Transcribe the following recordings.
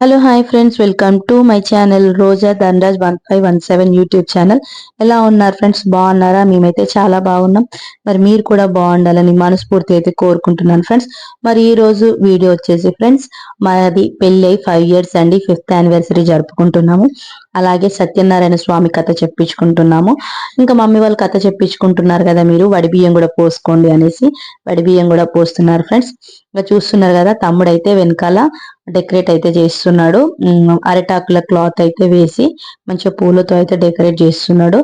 Hello hi friends welcome to my channel Roja Dhanraj one five one seven YouTube channel ఎలా ఉన్నారు friends బాగున్నారా? మేమైతే చాలా బాగున్నాం. మరి మీరు కూడా బాగుండాలని మనస్ఫూర్తి అయితే కోరుకుంటున్నాను ఫ్రెండ్స్ మరి ఈ రోజు వీడియో వచ్చేసి ఫ్రెండ్స్ మాది పెళ్ళి అయి ఫైవ్ ఇయర్స్ అండి ఫిఫ్త్ యానివర్సరీ జరుపుకుంటున్నాము. అలాగే సత్యనారాయణ స్వామి కథ చెప్పించుకుంటున్నాము. ఇంకా మమ్మీ వాళ్ళు కథ చెప్పించుకుంటున్నారు కదా మీరు వడి బియ్యం కూడా పోసుకోండి అనేసి వడి బియ్యం కూడా పోస్తున్నారు ఫ్రెండ్స్. ఇంకా చూస్తున్నారు కదా తమ్ముడు అయితే వెనకాల డెకరేట్ అయితే చేస్తున్నాడు. అరిటాకుల క్లాత్ అయితే వేసి మంచిగా పూలతో అయితే డెకరేట్ చేస్తున్నాడు.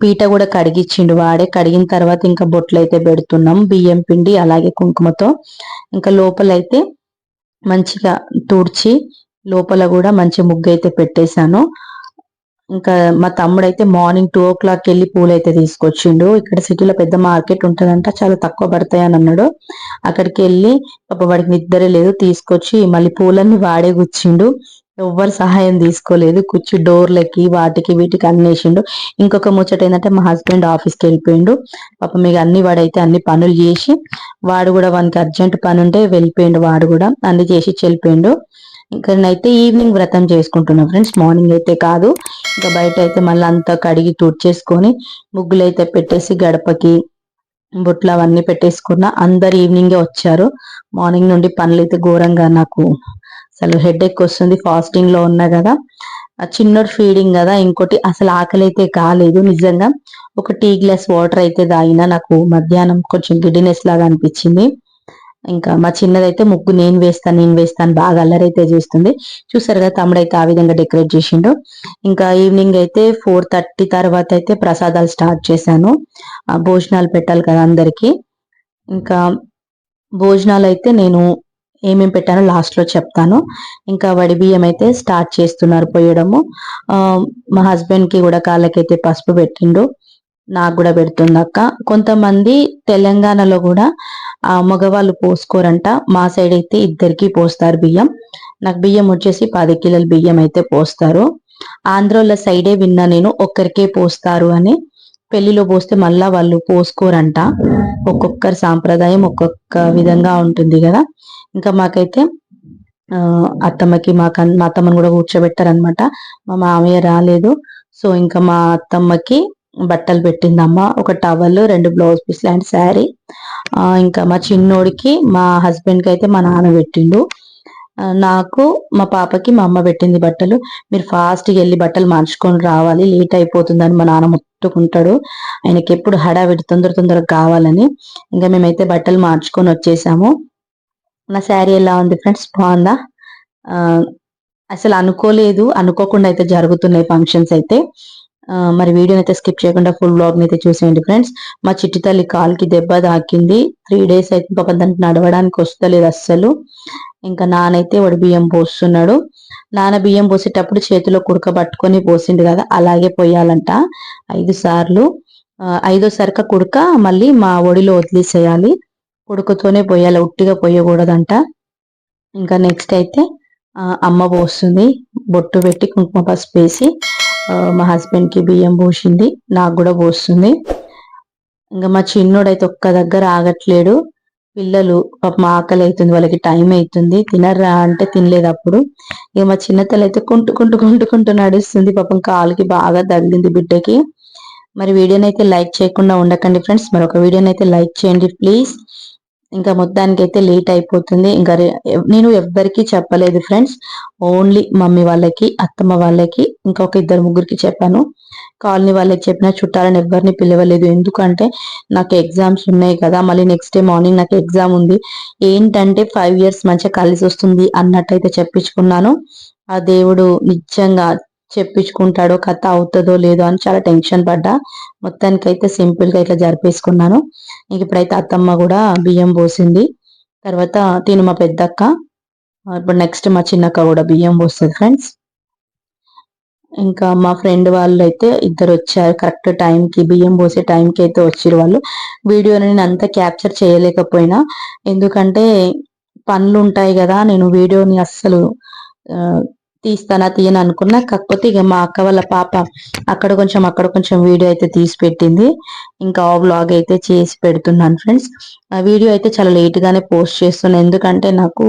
పీట కూడా కడిగిచ్చిండు వాడే. కడిగిన తర్వాత ఇంకా బొట్లు అయితే పెడుతున్నాం బియ్యం పిండి అలాగే కుంకుమతో. ఇంకా లోపలైతే మంచిగా తుడిచి లోపల కూడా మంచి ముగ్గు అయితే పెట్టేశాను. ఇంకా మా తమ్ముడు అయితే మార్నింగ్ టూ ఓ క్లాక్ వెళ్ళి పూలు అయితే తీసుకొచ్చిండు. ఇక్కడ సిటీలో పెద్ద మార్కెట్ ఉంటుందంట చాలా తక్కువ పడతాయి అని అన్నాడు. అక్కడికి వెళ్ళి పాప వాడికి నిద్ర లేదు తీసుకొచ్చి మళ్ళీ పూలన్నీ వాడే గుచ్చిండు ఎవ్వరు సహాయం తీసుకోలేదు. కూర్చి డోర్లకి వాటికి వీటికి అన్నేసిండు. ఇంకొక ముచ్చట ఏంటంటే మా హస్బెండ్ ఆఫీస్కి వెళ్ళిపోయిండు. పాప మీకు అన్ని వాడైతే అన్ని పనులు చేసి వాడు కూడా వానికి అర్జెంట్ పని ఉంటే వెళ్ళిపోయిండు వాడు కూడా. అన్ని చేసి వెళ్ళిపోయిండు. ఇక్కడనైతే ఈవినింగ్ వ్రతం చేసుకుంటున్నాం ఫ్రెండ్స్. మార్నింగ్ అయితే కాదు. ఇంకా బయట అయితే మళ్ళీ అంతా కడిగి తుడిచేసుకొని ముగ్గులు అయితే పెట్టేసి గడపకి బుట్లు అవన్నీ పెట్టేసుకున్న అందరు ఈవినింగే వచ్చారు. మార్నింగ్ నుండి పనులు అయితే ఘోరంగా నాకు అసలు హెడ్ ఎక్ వస్తుంది. ఫాస్టింగ్లో ఉన్నా కదా. చిన్నోడు ఫీడింగ్ కదా. ఇంకోటి అసలు ఆకలి అయితే కాలేదు నిజంగా. ఒక టీ గ్లాస్ వాటర్ అయితే తాగినా నాకు మధ్యాహ్నం కొంచెం గిడ్డినెస్ లాగా అనిపించింది. ఇంకా మా చిన్నదైతే ముగ్గు నేను వేస్తాను నేను వేస్తాను బాగా అల్లరైతే చేస్తుంది. చూసారు కదా తమ్ముడైతే ఆ విధంగా డెకరేట్ చేసిండు. ఇంకా ఈవినింగ్ అయితే ఫోర్ థర్టీ తర్వాత అయితే ప్రసాదాలు స్టార్ట్ చేశాను. భోజనాలు పెట్టాలి కదా అందరికి. ఇంకా భోజనాలు అయితే నేను ఏమేమి పెట్టానో లాస్ట్లో చెప్తాను. ఇంకా వడి బియ్యం అయితే స్టార్ట్ చేస్తున్నారు పోయడము. మా హస్బెండ్కి కూడా కాళ్ళకైతే పసుపు పెట్టిండు. నాకు కూడా పెడుతుంది అక్క. కొంతమంది తెలంగాణలో కూడా మగవాళ్ళు పోసుకోరంట. మా సైడ్ అయితే ఇద్దరికి పోస్తారు బియ్యం. నాకు బియ్యం వచ్చేసి పది కిలోల బియ్యం అయితే పోస్తారు. ఆంధ్రోల సైడే విన్నా నేను ఒక్కరికే పోస్తారు అని పెళ్ళిలో పోస్తే మళ్ళా వాళ్ళు పోసుకోరంట. ఒక్కొక్కరి సాంప్రదాయం ఒక్కొక్క విధంగా ఉంటుంది కదా. ఇంకా మాకైతే అత్తమ్మకి మా మా అత్తమ్మని కూడా కూర్చోబెట్టారనమాట మా మామయ్య రాలేదు. సో ఇంకా మా అత్తమ్మకి బట్టలు పెట్టిందమ్మ. ఒక టవల్ రెండు బ్లౌజ్ పీస్ లాంటి శారీ ఇంకా మా చిన్నోడికి మా హస్బెండ్కి అయితే మా నాన్న పెట్టిండు. నాకు మా పాపకి మా అమ్మ పెట్టింది బట్టలు. మీరు ఫాస్ట్గా వెళ్ళి బట్టలు మార్చుకొని రావాలి. లేట్ అయిపోతుందని మా నాన్న ముట్టుకుంటాడు. ఆయనకి ఎప్పుడు హడావిడి తొందర తొందరగా కావాలని. ఇంకా మేమైతే బట్టలు మార్చుకొని వచ్చేసాము. నా శారీ ఎలా ఉంది ఫ్రెండ్స్ బాగుందా? అసలు అనుకోలేదు. అనుకోకుండా అయితే జరుగుతున్నాయి ఫంక్షన్స్ అయితే. మరి వీడియోని అయితే స్కిప్ చేయకుండా ఫుల్ బ్లాగ్ అయితే చూసేయండి ఫ్రెండ్స్ మా చిట్టి తల్లి కాల్కి దెబ్బ తాకింది. త్రీ డేస్ అయితే పాప దానికి నడవడానికి వస్తలేదు అస్సలు. ఇంకా నానైతే వాడు బియ్యం పోస్తున్నాడు. నాన్న బియ్యం పోసేటప్పుడు చేతిలో కుడక పట్టుకొని పోసిండు కదా అలాగే పోయాలంట. ఐదు సార్లు. ఐదో సరిక కుడక మళ్ళీ మా ఒడిలో వదిలేసేయాలి. కుడుకతోనే పోయాలి ఉట్టిగా పోయకూడదంట. ఇంకా నెక్స్ట్ అయితే అమ్మ పోస్తుంది. బొట్టు పెట్టి కుంకుమ పసుపు వేసి మా హస్బెండ్కి బియ్యం పోసింది నాకు కూడా పోస్తుంది. ఇంకా మా చిన్నోడైతే ఒక్క దగ్గర ఆగట్లేడు. పిల్లలు పాప ఆకలి అవుతుంది వాళ్ళకి టైం అవుతుంది తినరా అంటే తినలేదు అప్పుడు. ఇక మా చిన్నతల్లి అయితే కుంటు కుంటు కుంటుకుంటూ నడుస్తుంది. పాపం కాలుకి బాగా తగిలింది బిడ్డకి. మరి వీడియోనైతే లైక్ చేయకుండా ఉండకండి ఫ్రెండ్స్. మరి ఒక వీడియోనైతే లైక్ చేయండి ప్లీజ్. ఇంకా మొత్తానికి అయితే లేట్ అయిపోతుంది. ఇంకా నేను ఎవ్వరికీ చెప్పలేదు ఫ్రెండ్స్. ఓన్లీ మమ్మీ వాళ్ళకి అత్తమ్మ వాళ్ళకి ఇంకా ఒక ఇద్దరు ముగ్గురికి చెప్పాను. కాలనీ వాళ్ళకి చెప్పిన చుట్టాలని ఎవరిని పిలవలేదు. ఎందుకంటే నాకు ఎగ్జామ్స్ ఉన్నాయి కదా మళ్ళీ నెక్స్ట్ డే మార్నింగ్ నాకు ఎగ్జామ్ ఉంది. ఏంటంటే ఫైవ్ ఇయర్స్ మంచిగా కలిసి వస్తుంది అన్నట్టయితే చెప్పించుకున్నాను. ఆ దేవుడు నిజంగా చెప్పించుకుంటాడో కథ అవుతుందో లేదో అని చాలా టెన్షన్ పడ్డా. మొత్తానికి అయితే సింపుల్గా ఇట్లా జరిపేసుకున్నాను. ఇంక ఇప్పుడైతే అత్తమ్మ కూడా బియ్యం పోసింది. తర్వాత తిను మా పెద్దక్క. ఇప్పుడు నెక్స్ట్ మా చిన్నక్క కూడా బియ్యం పోస్తుంది ఫ్రెండ్స్ ఇంకా మా ఫ్రెండ్ వాళ్ళు అయితే ఇద్దరు వచ్చారు. కరెక్ట్ టైంకి బియ్యం పోసే టైంకి అయితే వచ్చారు వాళ్ళు. వీడియోని నేను అంతా క్యాప్చర్ చేయలేకపోయినా. ఎందుకంటే పనులు ఉంటాయి కదా నేను వీడియోని అస్సలు తీస్తానా తీయను అనుకున్నా. కాకపోతే ఇక మా అక్క వాళ్ళ పాప అక్కడ కొంచెం అక్కడ కొంచెం వీడియో అయితే తీసి పెట్టింది. ఇంకా ఆ వ్లాగ్ అయితే చేసి పెడుతున్నాను ఫ్రెండ్స్ ఆ వీడియో అయితే చాలా లేట్గానే పోస్ట్ చేస్తున్నాను ఎందుకంటే నాకు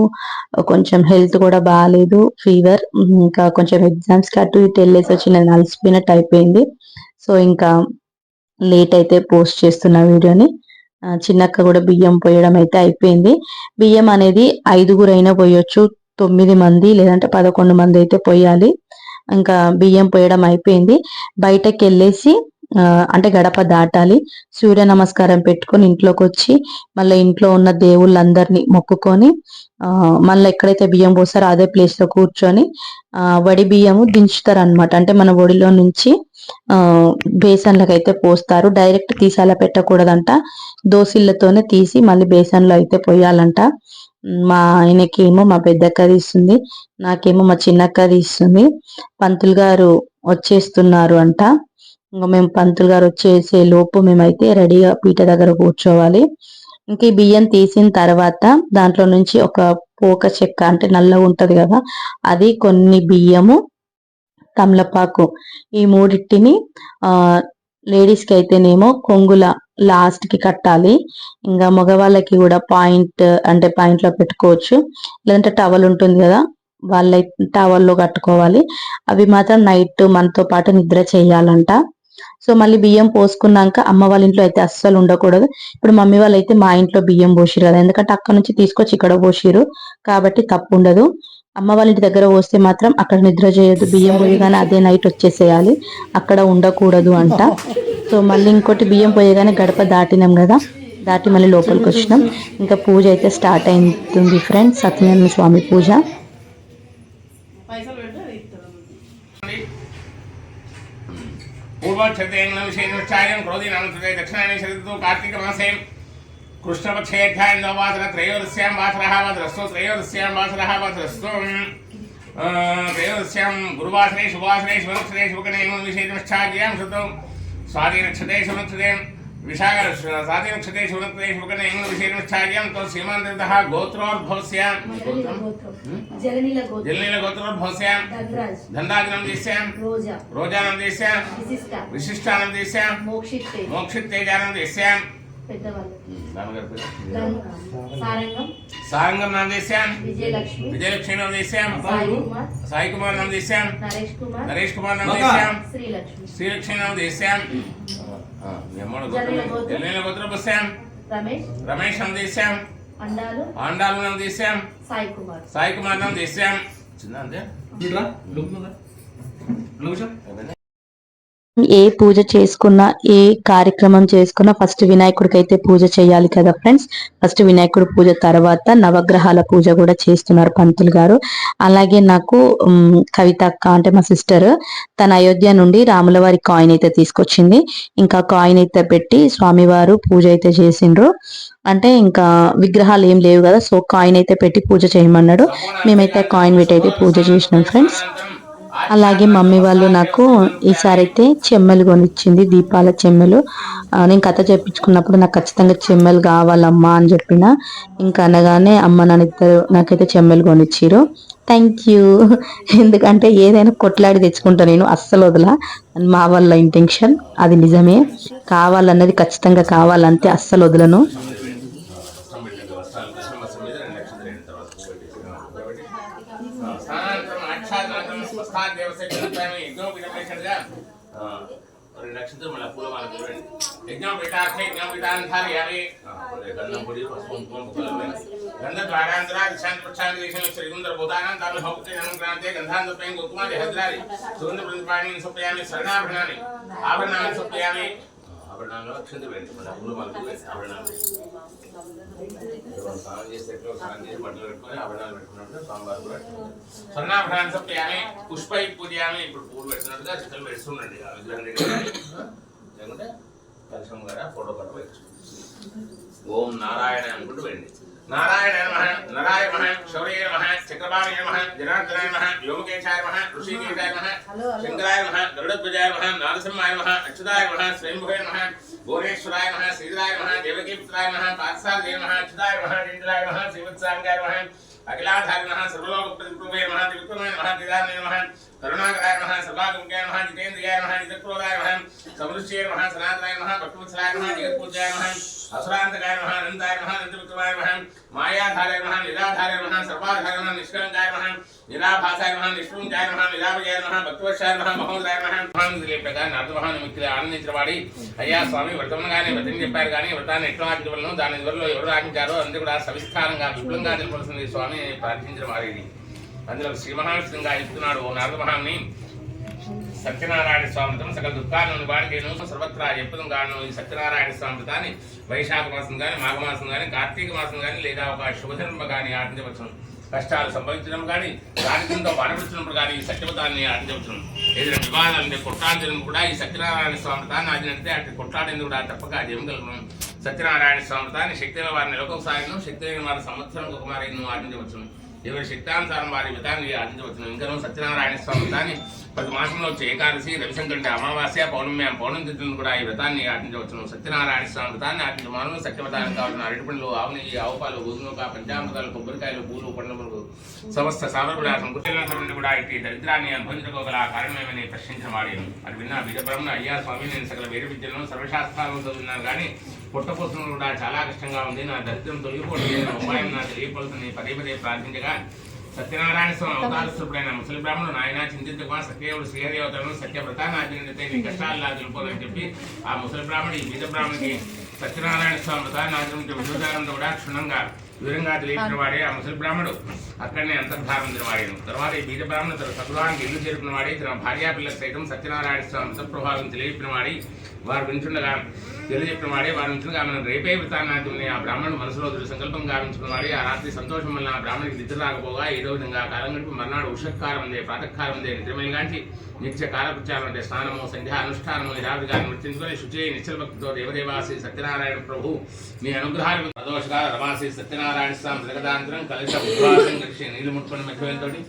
కొంచెం హెల్త్ కూడా బాగాలేదు ఫీవర్ ఇంకా కొంచెం ఎగ్జామ్స్కి అటు ఇటు వెళ్ళేసి వచ్చి నేను అలసిపోయినట్టు అయిపోయింది. సో ఇంకా లేట్ అయితే పోస్ట్ చేస్తున్న వీడియోని. చిన్నక్క కూడా బియ్యం పోయడం అయితే అయిపోయింది. బియ్యం అనేది ఐదుగురైనా పోయొచ్చు తొమ్మిది మంది లేదంటే పదకొండు మంది అయితే పోయాలి. ఇంకా బియ్యం పోయడం అయిపోయింది. బయటకు వెళ్ళేసి అంటే గడప దాటాలి. సూర్య నమస్కారం పెట్టుకొని ఇంట్లోకి వచ్చి మళ్ళీ ఇంట్లో ఉన్న దేవుళ్ళందరినీ మొక్కుకొని మళ్ళీ ఎక్కడైతే బియ్యం పోస్తారో అదే ప్లేస్లో కూర్చొని వడి బియ్యము దించుతారు అనమాట అంటే మన ఒడిలో నుంచి బేసన్లకు అయితే పోస్తారు. డైరెక్ట్ తీసాల పెట్టకూడదంట. దోసిళ్ళతోనే తీసి మళ్ళీ బేసన్లో అయితే పోయాలంట. మా ఆయనకేమో మా పెద్దక్క తీస్తుంది నాకేమో మా చిన్నక్క తీస్తుంది పంతులు గారు వచ్చేస్తున్నారు అంట. ఇంకా మేము పంతులు గారు వచ్చేసే లోపు మేమైతే రెడీగా పీట దగ్గర కూర్చోవాలి. ఇంక ఈ బియ్యం తీసిన తర్వాత దాంట్లో నుంచి ఒక పోక చెక్క అంటే నల్లగా ఉంటది కదా అది కొన్ని బియ్యము తమలపాకు ఈ మూడింటిని ఆ అయితేనేమో కొంగుల లాస్ట్కి కట్టాలి. ఇంకా మగవాళ్ళకి కూడా పాయింట్ అంటే పాయింట్లో పెట్టుకోవచ్చు. లేదంటే టవల్ ఉంటుంది కదా వాళ్ళ టవల్లో కట్టుకోవాలి. అవి మాత్రం నైట్ మనతో పాటు నిద్ర చేయాలంట. సో మళ్ళీ బియ్యం పోసుకున్నాక అమ్మ వాళ్ళ ఇంట్లో అయితే అస్సలు ఉండకూడదు. ఇప్పుడు మమ్మీ వాళ్ళు అయితే మా ఇంట్లో బియ్యం పోసిరు కదా ఎందుకంటే అక్కడ నుంచి తీసుకొచ్చి ఇక్కడ పోసిరు. కాబట్టి తప్పు ఉండదు. అమ్మ వాళ్ళ ఇంటి దగ్గర పోస్తే మాత్రం అక్కడ నిద్ర చేయొద్దు బియ్యం పోయగానే అదే నైట్ వచ్చేసేయాలి. అక్కడ ఉండకూడదు అంట. సో మళ్ళీ ఇంకోటి బియ్యం పోయగానే గడప దాటినాం కదా దాటి మళ్ళీ లోపలికి వచ్చినాం. ఇంకా పూజ అయితే స్టార్ట్ అవుతుంది ఫ్రెండ్స్ సత్యనారాయణ స్వామి పూజ. పూర్వక్షతేంగ విశేషాయం క్రోధీనామృతే దక్షిణాయన శరదు కృష్ణపక్షేధ్యాయం వాసర త్రయోదశ్యాం వాసరः వాసరస్సు త్రయోదశ్యాం వాసరः వాసరస్సు త్రయోదశ్యాం గురువాసరే శుభవాసరే శుభనక్షరే శుభకనేమ విశేషమిచ్ఛాద్యాం శుద్ధం స్వాధీనక్షతే శుభనక్షతే విశాఖ స్వాధీనక్షతే శుభనక్షతే శుభకనేమ విశేషమిచ్ఛాద్యాం తో సీమాంతరితः గోత్రోద్భవస్య గోత్రం జలనీల గోత్రోద్భవస్య దండాదినం చేశాం రోజా రోజానం చేశాం విశిష్ట విశిష్టానం చేశాం మోక్షిత్తే మోక్షిత్తేజానం చేశాం పెద్దవాళ్ళు। సారంగం. సారంగం నాం చేశాం విజయలక్ష్మి. విజయలక్ష్మి నాం చేశాం సాయి కుమార్. సాయి కుమార్ నాం చేశాం నరేష్ కుమార్. నరేష్ కుమార్ నాం చేశాం శ్రీలక్ష్మి. శ్రీలక్ష్మి నాం చేశాం ఆ, మీ అమ్మోడు జల్లీల గోత్రం. రమేష్. రమేష్ నాం చేశాం అండాలు ఆండాలు నాం చేశాం సాయి కుమార్. సాయి కుమార్ నాం చేశాం చిన్న అంతే. ఏ పూజ చేసుకున్నా ఏ కార్యక్రమం చేసుకున్నా ఫస్ట్ వినాయకుడికి అయితే పూజ చేయాలి కదా ఫ్రెండ్స్ ఫస్ట్ వినాయకుడి పూజ తర్వాత నవగ్రహాల పూజ కూడా చేస్తున్నారు పంతులు గారు. అలాగే నాకు కవిత అక్క అంటే మా సిస్టర్ తన అయోధ్య నుండి రాములవారి కాయిన్ అయితే తీసుకొచ్చింది. ఇంకా కాయిన్ అయితే పెట్టి స్వామివారు పూజ అయితే చేసిండ్రు. అంటే ఇంకా విగ్రహాలు ఏం లేవు కదా సో కాయిన్ అయితే పెట్టి పూజ చేయమన్నాడు. మేమైతే కాయిన్ పెట్టి అయితే పూజ చేసినాం ఫ్రెండ్స్ అలాగే మమ్మీ వాళ్ళు నాకు ఈసారి అయితే చెమ్మలు కొనిచ్చింది దీపాల చెమ్మలు. నేను కథ చెప్పించుకున్నప్పుడు నాకు ఖచ్చితంగా చెమ్మలు కావాలమ్మా అని చెప్పిన. ఇంకా అనగానే అమ్మ నాన్నిద్దరు నాకైతే చెమ్మలు కొనిచ్చారు థ్యాంక్ యూ ఎందుకంటే ఏదైనా కొట్లాడి తెచ్చుకుంటా నేను అస్సలు వదలా. మా వాళ్ళ ఇంటెన్షన్ అది నిజమే. కావాలన్నది ఖచ్చితంగా కావాలంటే అస్సలు వదలను. స్థానాంతరం ఆచ్ఛాదనాంతరం స్వస్థాత్ దేవస్య గ్రంథాన్ని యజ్ఞం విరమేషణగా రెండు నక్షత్రం మళ్ళీ పూలమాల చూడండి యజ్ఞం పీఠార్థే యజ్ఞం పీఠాంధారయామి గంధం పొడి పసుపు కుంకుమ బుక్కలు గంధ ద్వారాంతరా దిశాంత ప్రక్షాంత దేశం శ్రీగుందర భూతానాం తామి భక్తి అనుగ్రాంతే గంధాంతపేం కుకుమారి హద్రారి సుగంధ ప్రతిపాణి సొప్పయామి శరణాభరణాన్ని ఆభరణాన్ని సొప్పయామి ఆభరణాలు కింద వేయండి మళ్ళీ పూలమాల ఆభరణాలు స్నానం చేస్తే ఎట్లా స్నానం చేసి బట్టలు పెట్టుకొని ఆభరణాలు పెట్టుకున్నట్టు స్వామివారు కూడా స్వర్ణాభరణాన్ని సప్యామి పుష్పై పూజయామి ఇప్పుడు పూలు పెట్టినట్టుగా చిత్రం పెడుతుండండి. ఆ విగ్రహం దగ్గర లేకుంటే కలశం గారా ఫోటో పట్టు ఓం నారాయణ అనుకుంటూ వెళ్ళి నారాయణ నమ నరాయ నమ శౌర్య నమ చక్రపాణి నమ జనార్దనాయ నమ వ్యోమకేశాయ నమ ఋషికేశాయ నమ శంకరాయ నమ గరుడధ్వజాయ నమ నారసింహాయ నమ అచ్యుతాయ నమ స్వయంభువే నమ భువనేశ్వరాయ నమ శ్రీధరాయ నమ దేవకీపుత్రాయ నమ పార్థసారథే నమ అచ్యుతాయ నమ ఇంద్రాయ నమ శ్రీవత్సాంగాయ నమ అఖిలాధారి నమ సర్వలోక కరుణాకరాయ నమ సర్వాగముఖాయ నమ జితేంద్రియాయ నమ జితక్రోధాయ నమ సమృష్టియ నమ సనాతనాయ నమ భక్తివత్సలాయ నమ జగత్పూజాయ నమ అసురాంతకాయ నమ అనంతాయ నమ అనంతపుత్రమాయ నమ మాయాధారాయ నమ నిరాధారాయ నమ సర్వాధారాయ నమ నిష్కలంకాయ నమ నిరాభాసాయ నమ నిష్ణుంజాయ నమ నిరాభయాయ నమ భక్తివర్షాయ నమ మహోదయ నమ ప్రకారం అర్థమహాన్ని ముఖ్యులు ఆనందించిన వాడి అయ్యా స్వామి వ్రతముగానే వ్రతం చెప్పారు కానీ వ్రతాన్ని ఎట్లా ఆజ్ఞవలను దాని వల్ల ఎవరు ఆజ్ఞారో అందరూ కూడా సవిస్తారంగా విపులంగా తెలుపవలసింది స్వామి ప్రార్థించిన వారిది అందులో శ్రీ మహావిష్ణుగా ఇస్తున్నాడు ఓ సత్యనారాయణ స్వామితం సకల దుఃఖాలను వాడికేను. సర్వత్రా ఎప్పుడు గాను ఈ సత్యనారాయణ స్వామితాన్ని వైశాఖ మాసం కానీ మాఘమాసం కానీ కార్తీక మాసం కానీ లేదా ఒక శుభధర్మ కానీ ఆటించవచ్చును కష్టాలు సంభవించడం కానీ దాని కింద కానీ ఈ సత్యవతాన్ని ఆటించవచ్చు ఏదైనా వివాదాలు ఉంటే కూడా ఈ సత్యనారాయణ స్వామితాన్ని ఆడినంటే అటు కొట్లాడేందుకు కూడా తప్పక అది ఏమగలను సత్యనారాయణ స్వామితాన్ని శక్తి వారిని ఒకసారిను శక్తి లేని వారి సంవత్సరం ఒక మారి ఆటించవచ్చును ఎవరి శక్తానుసారం వారి విధాన్ని ఆచరించవచ్చును ఇంకనూ సత్యనారాయణ స్వామి వ్రతాన్ని ప్రతి మాసంలో వచ్చే ఏకాదశి రవిశంకరుడి అమావాస్య పౌర్ణమి పౌర్ణమి తిథులను కూడా ఈ వ్రతాన్ని ఆటించవచ్చును సత్యనారాయణ స్వామి వ్రతాన్ని ఆచరించమను సత్యవ్రతానికి కావాల్సిన అరటిపండ్లు ఆవు నెయ్యి ఆవు పాలు గోధుమక పంచామృతాలు కొబ్బరికాయలు పూలు పండ్లు సమస్త సామగ్రి గుర్తినంత నుండి కూడా ఇటు దరిద్రాన్ని అనుభవించుకోగల కారణమేమని ప్రశ్నించిన వాడేను అది విన్న బీజబ్రహ్మణ అయ్యా స్వామి నేను సకల వేరు విద్యలను సర్వశాస్త్రాలను చదువున్నాను కానీ పుట్టపోసం కూడా చాలా కష్టంగా ఉంది. నా దరిద్రం తొలగిపోతుంది. ఉపాయం నాకు తెలియపడుతుంది. పదే పదే ప్రార్థించగా సత్యనారాయణ స్వామి అవతారస్తుడైన ముసలి బ్రాహ్మణుడు నాయన చింతించగా సత్యదేవుడు శ్రీహరి అవతారం సత్యవ్రతాన్ని ఆచరించితే నీ కష్టాలు నా చెప్పి ఆ ముసలి బ్రాహ్మణుడు ఈ బీద బ్రాహ్మణుడికి సత్యనారాయణ స్వామి వ్రతాన్ని ఆచరించే కూడా క్షుణ్ణంగా వివరంగా తెలియచిన వాడే ఆ ముసలి బ్రాహ్మణుడు. అక్కడనే అంతర్ధానం వాడేను. తర్వాత ఈ బీద తన సద్గుణానికి ఇల్లు చేరుకున్న వాడే తన భార్యాపిల్లకు సైతం సత్యనారాయణ స్వామి సత్ప్రభావం తెలియపిన వాడి వారు వింటుండగా తెలియజెప్పిన వాడే వారి వింటుండగా మనం రేపే వృత్తాన్ని ఆ బ్రాహ్మణుడు మనసులో దృఢ సంకల్పం గావించుకున్న వాడే ఆ రాత్రి సంతోషం వల్ల ఆ బ్రాహ్మణుడికి నిద్ర రాకపోగా ఏదో విధంగా కాలం గడిపి మర్నాడు ఉషత్కారం ఉందే ప్రాతకాలం ఉందే నిద్రమేలాంటి నిత్య కాలకృత్యాలు అంటే స్నానము సంధ్యా అనుష్ఠానము నిరావిగాన్ని నృత్యించుకొని శుచి నిశ్చల భక్తితో దేవదేవాసి సత్యనారాయణ ప్రభు మీ అనుగ్రహాలు ప్రదోషగా రమాసి సత్యనారాయణ స్వామి జగదాంతరం కలిసి ఉద్వాసం ముట్టుకుని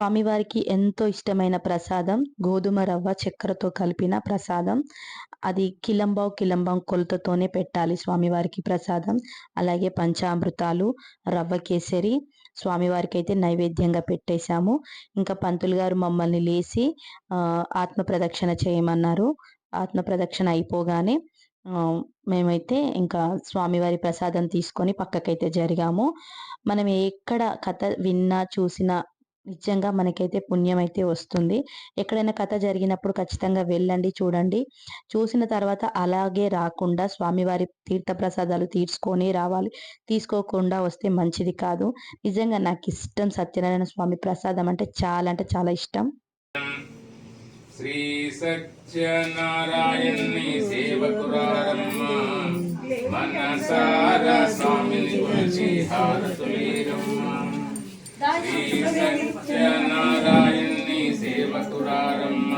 స్వామివారికి ఎంతో ఇష్టమైన ప్రసాదం గోధుమ రవ్వ చక్కెరతో కలిపిన ప్రసాదం. అది కిలంబావు కిలంబావు కొలతతోనే పెట్టాలి స్వామివారికి ప్రసాదం. అలాగే పంచామృతాలు రవ్వ కేసరి స్వామివారికి అయితే నైవేద్యంగా పెట్టేశాము. ఇంకా పంతులు గారు మమ్మల్ని లేచి ఆత్మ ప్రదక్షిణ చేయమన్నారు. ఆత్మ ప్రదక్షిణ అయిపోగానే మేమైతే ఇంకా స్వామివారి ప్రసాదం తీసుకొని పక్కకైతే జరిగాము. మనం ఎక్కడ కథ విన్నా చూసినా నిజంగా మనకైతే పుణ్యం అయితే వస్తుంది. ఎక్కడైనా కథ జరిగినప్పుడు ఖచ్చితంగా వెళ్ళండి చూడండి. చూసిన తర్వాత అలాగే రాకుండా స్వామివారి తీర్థ ప్రసాదాలు తీసుకొని రావాలి. తీసుకోకుండా వస్తే మంచిది కాదు. నిజంగా నాకు ఇష్టం సత్యనారాయణ స్వామి ప్రసాదం అంటే చాలా అంటే చాలా ఇష్టం. శ్రీ సత్యనారాయణి సేవకురారమ్మ. మనసార స్వామిని కొలిచి హారతులేరమ్మ. శ్రీ సత్యనారాయణి సేవకురారమ్మ.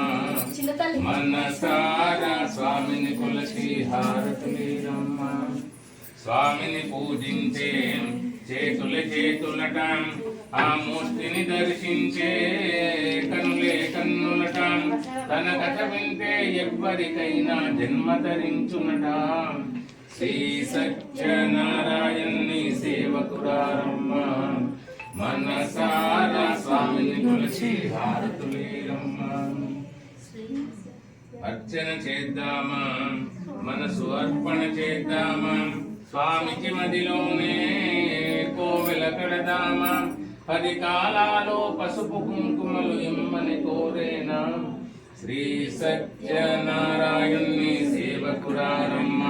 మనసార స్వామిని కొలిచి హారతులేరమ్మ. స్వామిని పూజించే చేతుల చేతులటం. ఆ మూర్తిని దర్శించే కనులే కన్నులట. తన కథ వింటే ఎవ్వరికైనా జన్మ ధరించునట. శ్రీ సత్యనారాయణి సేవకురారమ్మ. మనసారా స్వామిని తులసి హారతులేరమ్మ. అర్చన చేద్దామా? మనసు అర్పణ చేద్దామా? స్వామికి మదిలోనే కోవెల కడదామా పది కాలాలు పసుపు కుంకుమలు ఇమ్మని కోరేనా? శ్రీ సత్యనారాయణ్ణి సేవకురారమ్మ.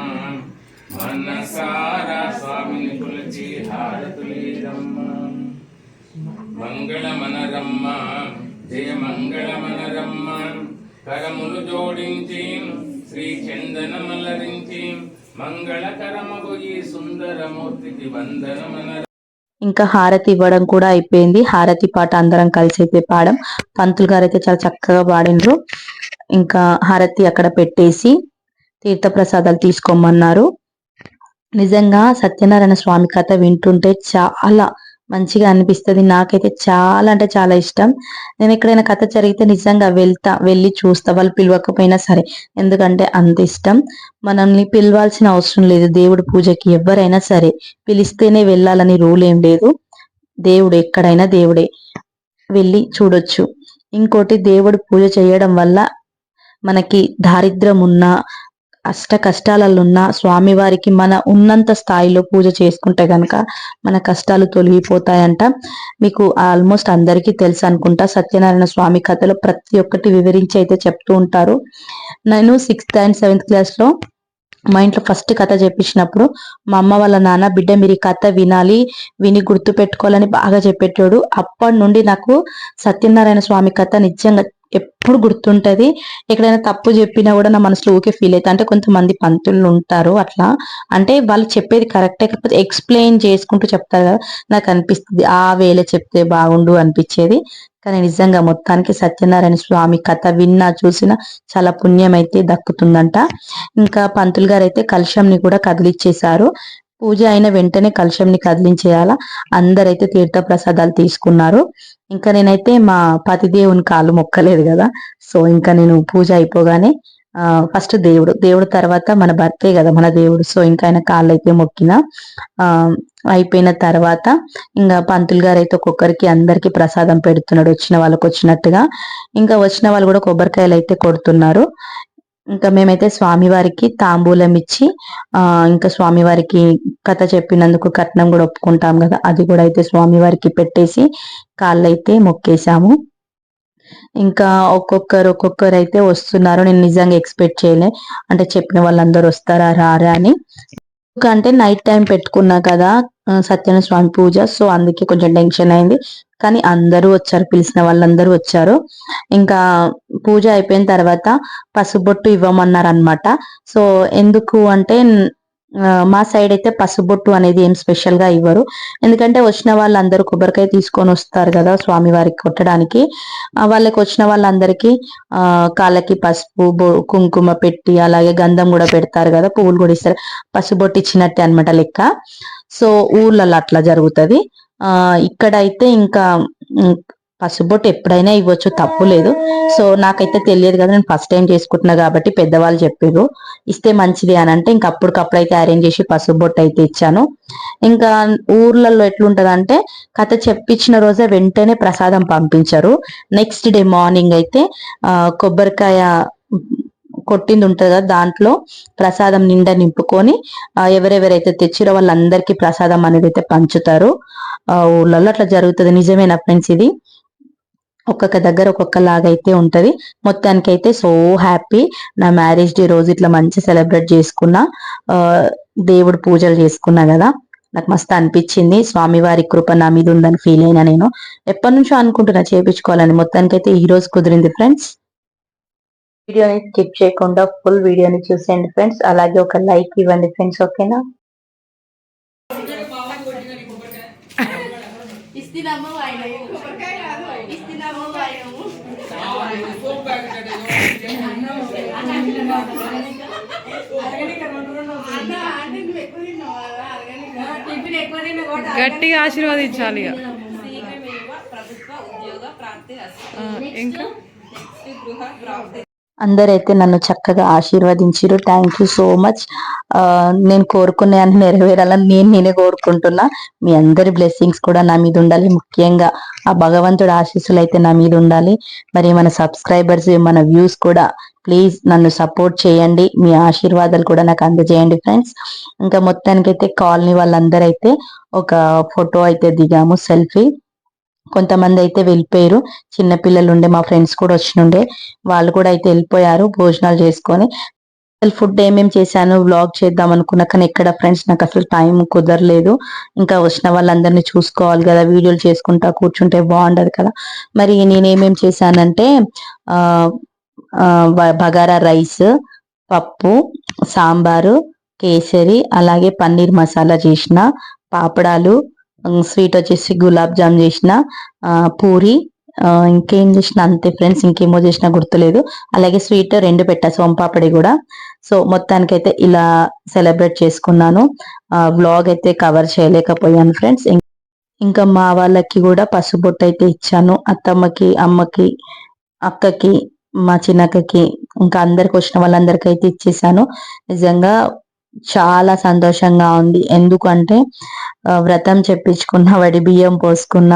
మనసారా స్వామిని కొలిచి హారతులేదమ్మ మంగళమనరమ్మ జయ మంగళమనరమ్మ. కరములు జోడించి శ్రీ చందనమలరించి మంగళకరమగు ఈ సుందరమూర్తికి వందనమన ఇంకా హారతి ఇవ్వడం కూడా అయిపోయింది. హారతి పాట అందరం కలిసి అయితే పాడం. పంతులు గారు అయితే చాలా చక్కగా పాడిండ్రు. ఇంకా హారతి అక్కడ పెట్టేసి తీర్థ ప్రసాదాలు తీసుకోమన్నారు. నిజంగా సత్యనారాయణ స్వామి కథ వింటుంటే చాలా మంచిగా అనిపిస్తుంది. నాకైతే చాలా అంటే చాలా ఇష్టం. నేను ఎక్కడైనా కథ జరిగితే నిజంగా వెళ్తా వెళ్ళి చూస్తా. వాళ్ళు పిలవకపోయినా సరే. ఎందుకంటే అంత ఇష్టం. మనల్ని పిలవాల్సిన అవసరం లేదు. దేవుడి పూజకి ఎవరైనా సరే పిలిస్తేనే వెళ్ళాలని రూల్ ఏం లేదు. దేవుడు ఎక్కడైనా దేవుడే. వెళ్ళి చూడొచ్చు. ఇంకోటి దేవుడు పూజ చేయడం వల్ల మనకి దారిద్ర్యం ఉన్నా అష్ట కష్టాలలో ఉన్న స్వామివారికి మన ఉన్నంత స్థాయిలో పూజ చేసుకుంటే గనక మన కష్టాలు తొలగిపోతాయంట. మీకు ఆల్మోస్ట్ అందరికీ తెలుసు అనుకుంటా సత్యనారాయణ స్వామి కథలో ప్రతి ఒక్కటి వివరించి అయితే చెప్తూ ఉంటారు. నేను సిక్స్త్ అండ్ సెవెంత్ క్లాస్లో మా ఇంట్లో ఫస్ట్ కథ చెప్పించినప్పుడు మా అమ్మ వాళ్ళ నాన్న బిడ్డ మీరు ఈ కథ వినాలి విని గుర్తు పెట్టుకోవాలని బాగా చెప్పేటోడు. అప్పటి నుండి నాకు సత్యనారాయణ స్వామి కథ నిజంగా ఎప్పుడు గుర్తుంటది? ఎక్కడైనా తప్పు చెప్పినా కూడా నా మనసులో ఊకే ఫీల్ అవుతా అంటే కొంతమంది పంతులు ఉంటారు అట్లా. అంటే వాళ్ళు చెప్పేది కరెక్టే కాకపోతే ఎక్స్ప్లెయిన్ చేసుకుంటూ చెప్తారు కదా. నాకు అనిపిస్తుంది ఆ వేళ చెప్తే బాగుండు అనిపించేది. కానీ నిజంగా మొత్తానికి సత్యనారాయణ స్వామి కథ విన్నా చూసినా చాలా పుణ్యం అయితే దక్కుతుందంట. ఇంకా పంతులు గారు అయితే కలశంని కూడా కదిలిచ్చేశారు. పూజ అయిన వెంటనే కలశంని కదిలించేయాల? అందరైతే తీర్థ ప్రసాదాలు తీసుకున్నారు. ఇంకా నేనైతే మా పతిదేవుని కాలు మొక్కలేదు కదా. సో ఇంకా నేను పూజ అయిపోగానే ఫస్ట్ దేవుడు దేవుడు తర్వాత మన భర్తే కదా మన దేవుడు. సో ఇంకా ఆయన కాళ్ళు అయితే మొక్కిన. ఆ అయిపోయిన తర్వాత ఇంకా పంతులు గారు అయితే ఒక్కొక్కరికి అందరికి ప్రసాదం పెడుతున్నాడు వచ్చిన వాళ్ళకి వచ్చినట్టుగా ఇంకా వచ్చిన వాళ్ళు కూడా కొబ్బరికాయలు అయితే కొడుతున్నారు. ఇంకా మేమైతే స్వామివారికి తాంబూలం ఇచ్చి ఆ ఇంకా స్వామివారికి కథ చెప్పినందుకు కట్నం కూడా ఒప్పుకుంటాం కదా అది కూడా అయితే స్వామివారికి పెట్టేసి కాళ్ళైతే మొక్కేశాము. ఇంకా ఒక్కొక్కరు ఒక్కొక్కరు అయితే వస్తున్నారు నేను నిజంగా ఎక్స్పెక్ట్ చేయలే. అంటే చెప్పిన వాళ్ళందరూ వస్తారా రారా అని. ఎందుకంటే నైట్ టైం పెట్టుకున్నా కదా సత్యన స్వామి పూజ సో అందుకే కొంచెం టెన్షన్ అయింది. కానీ అందరూ వచ్చారు పిలిచిన వాళ్ళందరూ వచ్చారు. ఇంకా పూజ అయిపోయిన తర్వాత పసుబొట్టు ఇవ్వమన్నారు అనమాట సో ఎందుకు అంటే మా సైడ్ అయితే పసుబొట్టు అనేది ఏం స్పెషల్గా ఇవ్వరు. ఎందుకంటే వచ్చిన వాళ్ళందరూ కొబ్బరికాయ తీసుకొని వస్తారు కదా స్వామి వారికి కొట్టడానికి వాళ్ళకి వచ్చిన వాళ్ళందరికీ ఆ కాళ్ళకి పసుపు కుంకుమ పెట్టి అలాగే గంధం కూడా పెడతారు కదా పువ్వులు కూడా ఇస్తారు. పసుబొట్టు ఇచ్చినట్టే అనమాట లెక్క. సో ఊర్లలో అట్లా జరుగుతుంది. ఆ ఇక్కడైతే ఇంకా పసుబొట్టు ఎప్పుడైనా ఇవ్వచ్చు తప్పు లేదు. సో నాకైతే తెలియదు కదా నేను ఫస్ట్ టైం చేసుకుంటున్నా కాబట్టి పెద్దవాళ్ళు చెప్పారు ఇస్తే మంచిది అని అంటే ఇంకా అప్పటికప్పుడు అయితే అరేంజ్ చేసి పసుబొట్టు అయితే ఇచ్చాను. ఇంకా ఊర్లలో ఎట్లుంటది అంటే కథ చెప్పించిన రోజే వెంటనే ప్రసాదం పంపించారు. నెక్స్ట్ డే మార్నింగ్ అయితే కొబ్బరికాయ కొట్టింది ఉంటుంది కదా దాంట్లో ప్రసాదం నిండా నింపుకొని ఎవరెవరైతే తెచ్చిరో వాళ్ళందరికీ ప్రసాదం అనేది అయితే పంచుతారు. ఆ అట్లా జరుగుతుంది. నిజమేనా ఫ్రెండ్స్ ఇది? ఒక్కొక్క దగ్గర ఒక్కొక్క లాగా అయితే ఉంటది. మొత్తానికి అయితే సో హ్యాపీ. నా మ్యారేజ్ డే రోజు ఇట్లా మంచి సెలబ్రేట్ చేసుకున్నా. ఆ దేవుడు పూజలు చేసుకున్నా కదా. నాకు మస్తు అనిపించింది. స్వామివారి కృప నా మీద ఉందని ఫీల్ అయినా నేను. ఎప్పటి నుంచో అనుకుంటున్నా చేపించుకోవాలని. మొత్తానికైతే ఈ రోజు కుదిరింది ఫ్రెండ్స్. వీడియోని స్కిప్ చేయకుండా ఫుల్ వీడియోని చూసేయండి ఫ్రెండ్స్. అలాగే ఒక లైక్ ఇవ్వండి ఫ్రెండ్స్ ఓకేనా? గట్టిగా ఆశీర్వదించాలి ఇంకా. అందరైతే నన్ను చక్కగా ఆశీర్వదించారు థ్యాంక్ యూ సో మచ్ నేను కోరుకునే అని నెరవేరాలని నేను నేనే కోరుకుంటున్నా. మీ అందరి బ్లెస్సింగ్స్ కూడా నా మీద ఉండాలి. ముఖ్యంగా ఆ భగవంతుడి ఆశీస్సులు అయితే నా మీద ఉండాలి. మరి మన సబ్స్క్రైబర్స్ మన వ్యూస్ కూడా ప్లీజ్ నన్ను సపోర్ట్ చేయండి. మీ ఆశీర్వాదాలు కూడా నాకు అందజేయండి ఫ్రెండ్స్. ఇంకా మొత్తానికైతే కాలనీ వాళ్ళందరూ అయితే ఒక ఫోటో అయితే దిగాము సెల్ఫీ. కొంతమంది అయితే వెళ్ళిపోయారు. చిన్నపిల్లలు ఉండే మా ఫ్రెండ్స్ కూడా వచ్చినుండే. వాళ్ళు కూడా అయితే వెళ్ళిపోయారు భోజనాలు చేసుకొని. అసలు ఫుడ్ ఏమేమి చేశాను వ్లాగ్ చేద్దాం అనుకున్నా కానీ ఎక్కడ ఫ్రెండ్స్ నాకు అసలు టైం కుదరలేదు. ఇంకా వచ్చిన వాళ్ళందరినీ చూసుకోవాలి కదా వీడియోలు చేసుకుంటా కూర్చుంటే బాగుండదు కదా. మరి నేను ఏమేం చేశానంటే బగారా రైస్ పప్పు సాంబారు కేసరి అలాగే పన్నీర్ మసాలా చేసిన పాపడాలు స్వీట్ వచ్చేసి గులాబ్ జామ్ చేసిన పూరి ఇంకేం చేసిన అంతే ఫ్రెండ్స్ ఇంకేమో చేసినా గుర్తులేదు. అలాగే స్వీట్ రెండు పెట్టా సోంపాపడి కూడా. సో మొత్తానికైతే ఇలా సెలబ్రేట్ చేసుకున్నాను. వ్లాగ్ అయితే కవర్ చేయలేకపోయాను ఫ్రెండ్స్. ఇంకా మా వాళ్ళకి కూడా పసుబొట్టు అయితే ఇచ్చాను. అత్తమ్మకి అమ్మకి అక్కకి మా చిన్నక్కకి ఇంకా అందరికి వచ్చిన వాళ్ళందరికీ అయితే ఇచ్చేసాను. నిజంగా చాలా సంతోషంగా ఉంది. ఎందుకంటే వ్రతం చెప్పించుకున్న వడి బియ్యం పోసుకున్న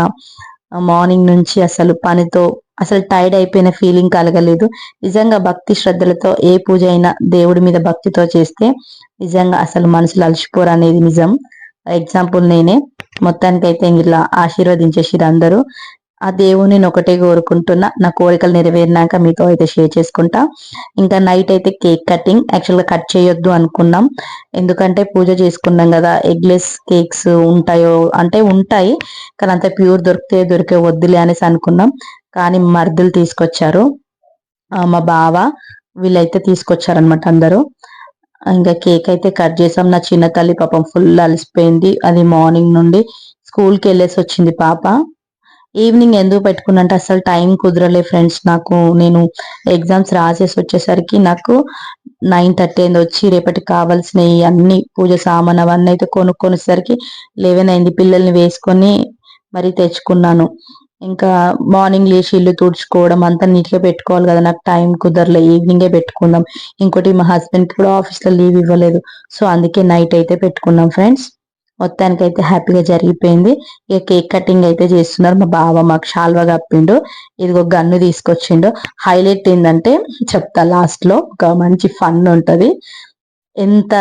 మార్నింగ్ నుంచి అసలు పనితో అసలు టైర్డ్ అయిపోయిన ఫీలింగ్ కలగలేదు. నిజంగా భక్తి శ్రద్ధలతో ఏ పూజ అయినా దేవుడి మీద భక్తితో చేస్తే నిజంగా అసలు మనసులు అలసిపోరు అనేది నిజం. ఎగ్జాంపుల్ నేనే మొత్తానికైతే ఇలా ఆశీర్వదించేసిరు అందరూ. ఆ దేవుని నేను ఒకటే కోరుకుంటున్నా. నా కోరికలు నెరవేరినాక మీతో అయితే షేర్ చేసుకుంటా. ఇంకా నైట్ అయితే కేక్ కటింగ్ యాక్చువల్గా కట్ చేయొద్దు అనుకున్నాం. ఎందుకంటే పూజ చేసుకున్నాం కదా ఎగ్లెస్ కేక్స్ ఉంటాయో అంటే ఉంటాయి కానీ అంత ప్యూర్ దొరికితే దొరికే వద్దులే అనేసి అనుకున్నాం. కానీ మర్దులు తీసుకొచ్చారు. మా బావ వీళ్ళైతే తీసుకొచ్చారనమాట అందరూ. ఇంకా కేక్ అయితే కట్ చేసాం. నా చిన్న తల్లి పాపం ఫుల్ అలసిపోయింది. అది మార్నింగ్ నుండి స్కూల్కి వెళ్ళేసి వచ్చింది పాప. ఈవినింగ్ ఎందుకు పెట్టుకున్నంటే అసలు టైం కుదరలే ఫ్రెండ్స్ నాకు. నేను ఎగ్జామ్స్ రాసేసి వచ్చేసరికి నాకు నైన్ థర్టీ అయింది. వచ్చి రేపటికి కావాల్సినవి అన్ని పూజ సామాన్ అవన్నీ అయితే కొనుక్కొనేసరికి లెవెన్ అయింది. పిల్లల్ని వేసుకొని మరి తెచ్చుకున్నాను. ఇంకా మార్నింగ్ లేచి ఇల్లు తుడుచుకోవడం అంతా నీట్గా పెట్టుకోవాలి కదా. నాకు టైం కుదరలే. ఈవినింగే పెట్టుకుందాం. ఇంకోటి మా హస్బెండ్ కూడా ఆఫీస్లో లీవ్ ఇవ్వలేదు. సో అందుకే నైట్ అయితే పెట్టుకున్నాం ఫ్రెండ్స్ మొత్తానికి అయితే హ్యాపీగా జరిగిపోయింది. ఇక కేక్ కటింగ్ అయితే చేస్తున్నారు. మా బావ మాకు షాల్వా కప్పిండు. ఇదిగో గన్ను తీసుకొచ్చిండు. హైలైట్ ఏంటంటే చెప్తా లాస్ట్లో ఒక మంచి ఫన్ ఉంటది. ఎంత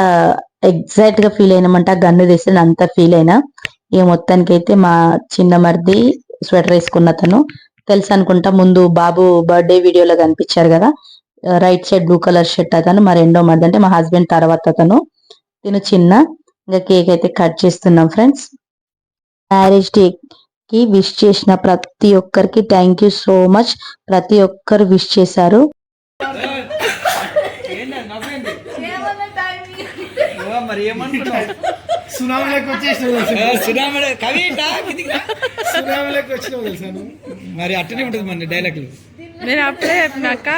ఎగ్జాక్ట్గా ఫీల్ అయినామంటే ఆ గన్ను తీస్తే అంత ఫీల్ అయినా. ఇక మొత్తానికి అయితే మా చిన్న మరిది స్వెటర్ వేసుకున్న తను తెలుసు అనుకుంటా ముందు బాబు బర్త్డే వీడియోలో కనిపించారు కదా. Right side blue colour shirt అతను మా రెండో మరిది అంటే మా హస్బెండ్ తర్వాత అతను. తిను చిన్న. ఇంకా కేక్ అయితే కట్ చేస్తున్నాం ఫ్రెండ్స్. మ్యారేజ్ డే కి విష్ చేసిన ప్రతి ఒక్కరికి థ్యాంక్ యూ సో మచ్ ప్రతి ఒక్కరు విష్ చేశారు. మరి అట్టనే ఉంటుంది మన డైలాగులు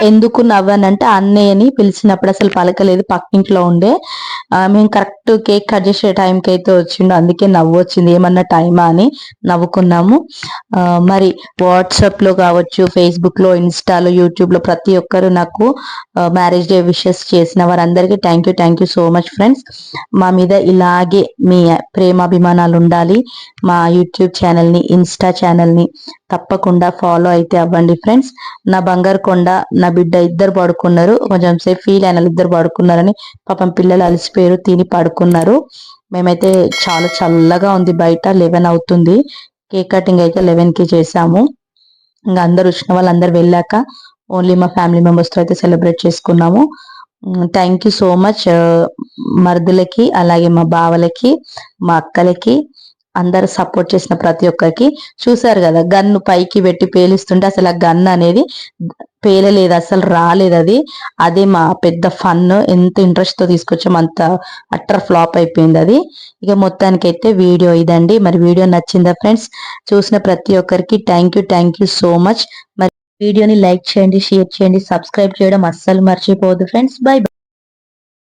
ఎందుకు నవ్వానంటే అన్నయ్యని పిలిచినప్పుడు అసలు పలకలేదు పక్కింట్లో ఉండే. మేము కరెక్ట్ కేక్ కట్ చేసే టైంకి అయితే వచ్చిండు అందుకే నవ్వు వచ్చింది. ఏమన్నా టైమా అని నవ్వుకున్నాము. మరి వాట్సాప్లో కావచ్చు ఫేస్బుక్లో ఇన్స్టాలో యూట్యూబ్లో ప్రతి ఒక్కరు నాకు మ్యారేజ్ డే విషెస్ చేసిన వారందరికీ thank you thank you so much friends మా మీద ఇలాగే మీ ప్రేమాభిమానాలు ఉండాలి. మా యూట్యూబ్ ఛానల్ని ఇన్స్టా ఛానల్ని తప్పకుండా ఫాలో అయితే అవ్వండి ఫ్రెండ్స్ నా బంగారు కొండ నా బిడ్డ ఇద్దరు పడుకున్నారు. కొంచెం సేపు ఫీల్ అయిన ఇద్దరు పడుకున్నారని పాపం పిల్లలు అలసిపోయారు తిని పడుకున్నారు. మేమైతే చాలా చల్లగా ఉంది బయట లెవెన్ అవుతుంది. కేక్ కటింగ్ అయితే లెవెన్కి చేసాము. ఇంకా అందరు వచ్చిన వాళ్ళందరూ వెళ్ళాక ఓన్లీ మా ఫ్యామిలీ మెంబర్స్తో అయితే సెలబ్రేట్ చేసుకున్నాము. థ్యాంక్ యూ సో మచ్ మరుదులకి అలాగే మా బావలకి మా అక్కలకి. అందరు సపోర్ట్ చేసిన ప్రతి ఒక్కరికి. చూసారు కదా గన్ను పైకి పెట్టి పేలిస్తుంటే అసలు ఆ గన్ అనేది పేలలేదు అసలు రాలేదు అది. అదే మా పెద్ద ఫన్ ఎంత ఇంట్రెస్ట్తో తీసుకొచ్చాం అంత అట్టర్ ఫ్లాప్ అయిపోయింది అది. ఇక మొత్తానికి అయితే వీడియో ఇదండి. మరి వీడియో నచ్చిందా ఫ్రెండ్స్ చూసిన ప్రతి ఒక్కరికి thank you thank you so much మరి వీడియోని లైక్ చేయండి షేర్ చేయండి సబ్స్క్రైబ్ చేయడం అస్సలు మర్చిపోవద్దు ఫ్రెండ్స్ బై